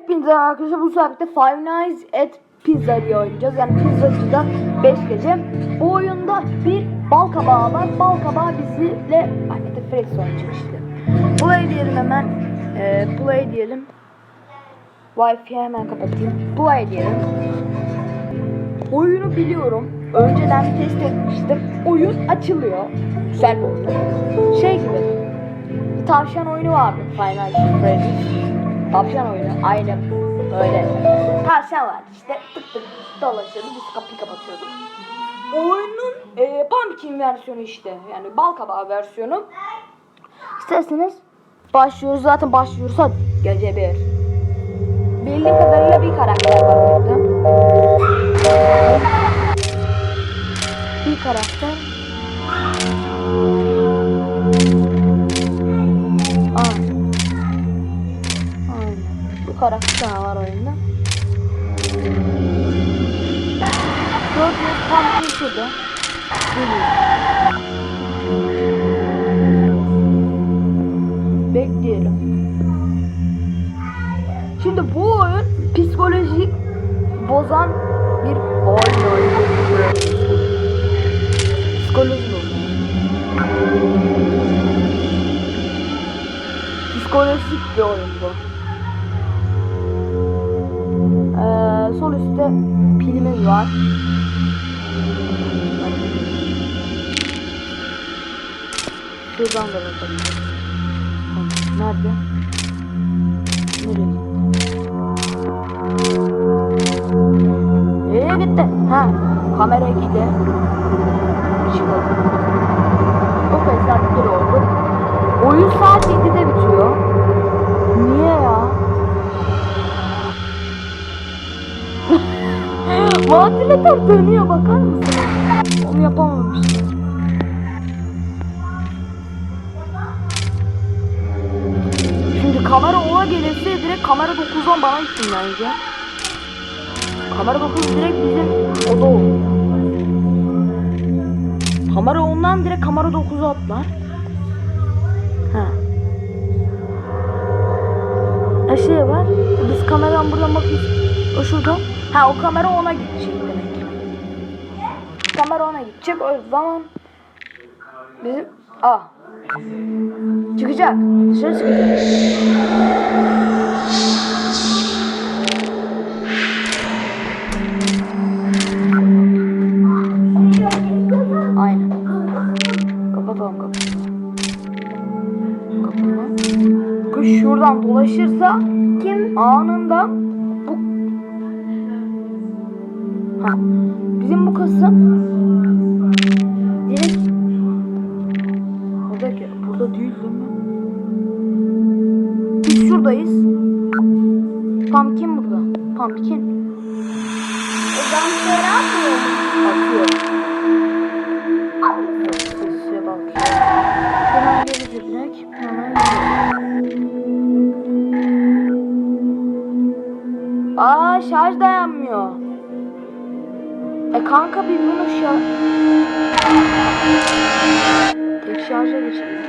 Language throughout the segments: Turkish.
Hepinize arkadaşlar bu sefer Five Nights at Pizza oynayacağız. Yani pizzacıda 5 gece. Bu oyunda bir bal kabağı var. Bal kabağı bizle Ahmet'e Fredson çıkmıştı. Play diyelim hemen. Ee, play diyelim. Wi-Fi'yi hemen kapatayım. Play diyelim. Oyunu biliyorum. Önceden test etmiştim. Oyun açılıyor. Güzel bir. Şey gibi. Tavşan oyunu vardı Final Freddy's. Tavşan oyunu aynı böyle. Tavşan var işte tık tık dolaşıyordu biz kapıyı kapatıyorduk. Oyunun e, pumpkin versiyonu işte yani bal kabağı versiyonu. İsterseniz başlıyoruz zaten başlıyoruz hadi gece bir. Bildiğim kadarıyla bir karakter var burada. Bir karakter. Karakter var oyunda. Gördüğünüz tam bir şurada. Geliyor. Bekleyelim. Şimdi bu oyun psikolojik bozan bir oyun oyunu. Psikolojik. Psikolojik bir oyun bu. Sol üstte pilimiz var. Şuradan da bakalım. Nerede? Nereye gitti? Nereye gitti? Ha, kamera 2'de. Çıkalım. Çok eğlenceli oldu. Oyun saat 7'de Ventilatör dönüyor bakar mısın? Onu yapamamıştım. Şimdi kamera 10'a gelirse direkt kamera 9'dan bana gitsin bence. Kamera 9 direkt bizim oda oluyor. Kamera 10'dan direkt kamera 9'a atlar. Ha. E şey var. Biz kameradan buradan bakıyoruz. O şurada. Ha o kamera ona gidecek demek. Kamera ona gidecek. O zaman bizim ah çıkacak. Dışarı çıkacak. Aynen. Kapatalım. Kapını. Kuş şuradan dolaşırsa kim anında ha, bizim bu kısım direkt buradaki burada değil değil mi? Biz şuradayız. Pumpkin burada. Pumpkin Dansları atmıyor mu? atıyor. Sesine bak. Hemen gelecek direkt. Hemen geliyor. Aa şarj dayanmıyor. E kanka bir bunu şarj... Tek şarja geçelim.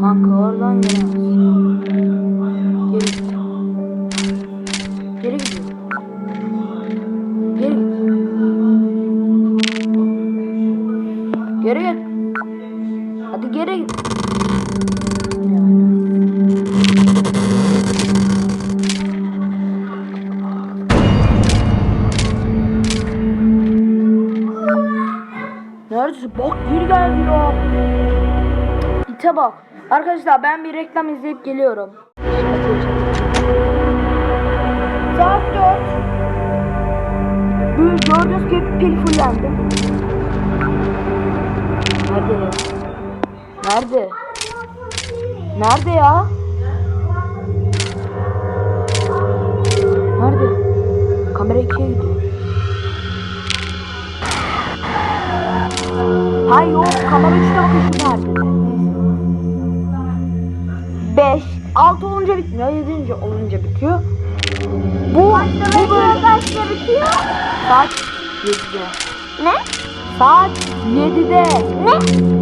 Kanka oradan gelemez. Geri git. Geri gidiyor. Geri git. Geri git. Git. Neredesin? Bak geri geldi ya. İte bak. Arkadaşlar ben bir reklam izleyip geliyorum. Saat 4. Böyle gördüğünüz gibi pil fullendi. Nerede? Nerede ya? Nerede? Kamera 2'ye gidiyor. Hayır yok kamera 3'te bakın şu nerede? 5 6 olunca bitmiyor 7. olunca bitiyor. Bu bu böyle Kaçta bitiyor? saat 7'de. Ne? Saat 7'de. Ne?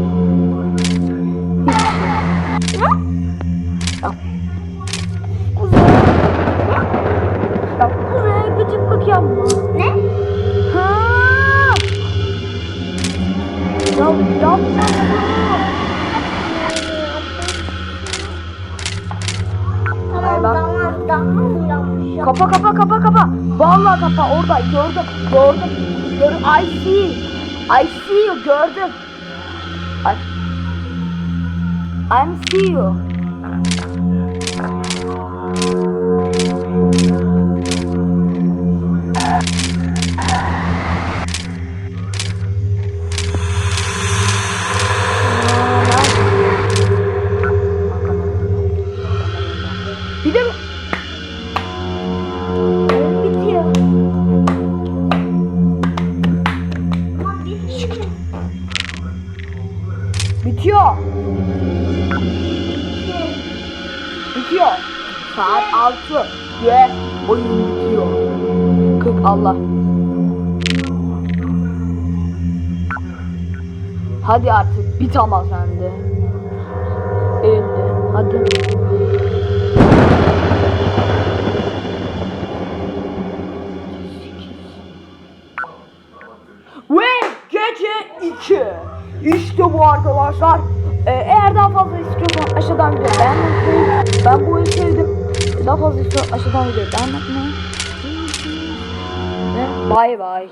Kapa kapa kapa kapa. Vallahi kapa orada gördüm gördüm. Gördüm I see. I see you gördüm. I, I'm see you. Bitiyor. Saat 6 ve oyun bitiyor. 40 Allah. Hadi artık bit ama sende. 50 hadi. Ve gece 2. İşte bu arkadaşlar. Ee, eğer daha fazla istiyorsan aşağıdan video beğenmeyi Ben bu oyunu sevdim. Daha fazla istiyorsan aşağıdan video beğenmeyi Ve bay bay.